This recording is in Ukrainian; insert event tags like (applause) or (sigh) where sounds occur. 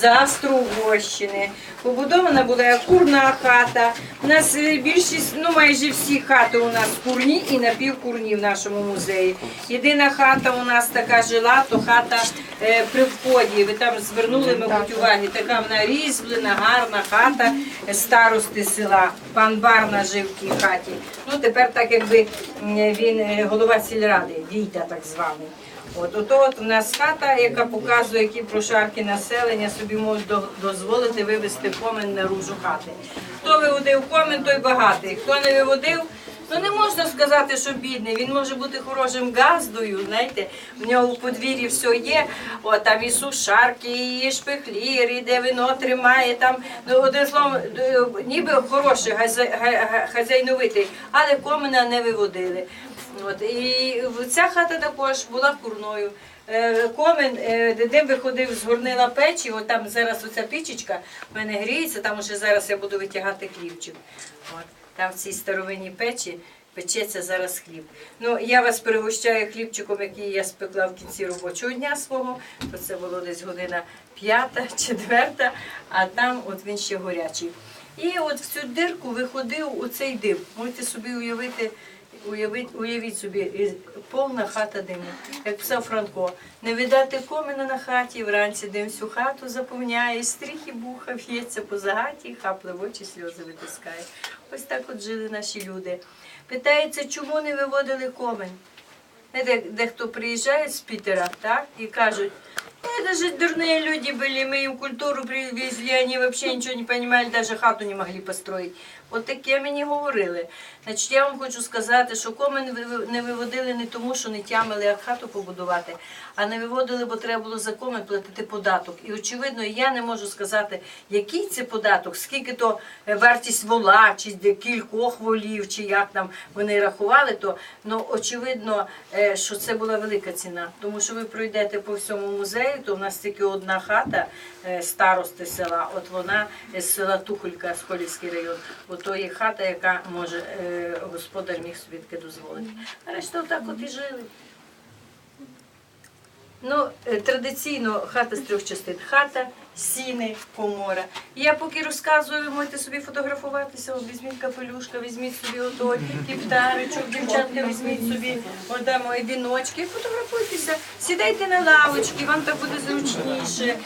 з Австро-Угорщини. Побудована була курна хата. У нас е, більшість, ну майже всі хати у нас курні і напівкурні в нашому музеї. Єдина хата у нас така жила, то хата е, при вході. Ви там звернули, мабуть, уваги. Така вона різьблена, гарна хата старости села. Пан Барна жив в тій хаті. Ну тепер так якби він е, голова сільради, Війта так званий. От ото от у нас хата, яка показує, які прошарки населення собі можуть до- дозволити вивезти комен наружу хати. Хто виводив комен, той багатий. Хто не виводив, ну не можна сказати, що бідний. Він може бути хорошим газдою. Знаєте, в нього в подвір'ї все є. О, там і сушарки, і шпихлір, і де вино тримає. Там ну одним словом, ніби хороший хазяйновитий, але комена не виводили. От, і ця хата також була курною. Е, Комен, е, дим виходив з горнила печі, от там зараз оця пічечка в мене гріється, там уже зараз я буду витягати хлібчик. Там в цій старовинній печі печеться зараз хліб. Ну, я вас пригощаю хлібчиком, який я спекла в кінці робочого дня свого, то це було десь година п'ята, (laughs) четверта, а там от він ще горячий. І от в цю дирку виходив оцей дим. Можете собі уявити, уявіть, уявіть собі, повна хата диму. Як писав Франко, не видати комина на хаті, вранці дим всю хату заповняє, стріхи буха в'ється по загаті, хапли в очі сльози витискає. Ось так от жили наші люди. Питається, чому не виводили комен? Знаєте, дехто приїжджає з Питера, так, і кажуть, это же дурные люди были, мы им культуру привезли, они вообще ничего не понимали, даже хату не могли построить. От таке мені говорили. Значить, я вам хочу сказати, що комен ви- не виводили не тому, що не тямили, як хату побудувати, а не виводили, бо треба було за комен платити податок. І очевидно, я не можу сказати, який це податок, скільки то е, вартість вола, чи де кількох волів, чи як там вони рахували, то ну, очевидно, е, що це була велика ціна. Тому що ви пройдете по всьому музею, то у нас тільки одна хата е, старости села, от вона з села Тухолька, Схолівський район. Ото є хата, яка може е, господар міг собі таке дозволити. А решта отак от і жили. Ну, е, традиційно хата з трьох частин. Хата, сіни, комора. Я поки розказую, ви можете собі фотографуватися, О, візьміть капелюшка, візьміть собі отой кіптаричок, дівчатка, візьміть собі оде і віночки, фотографуйтеся, сідайте на лавочки, вам так буде зручніше.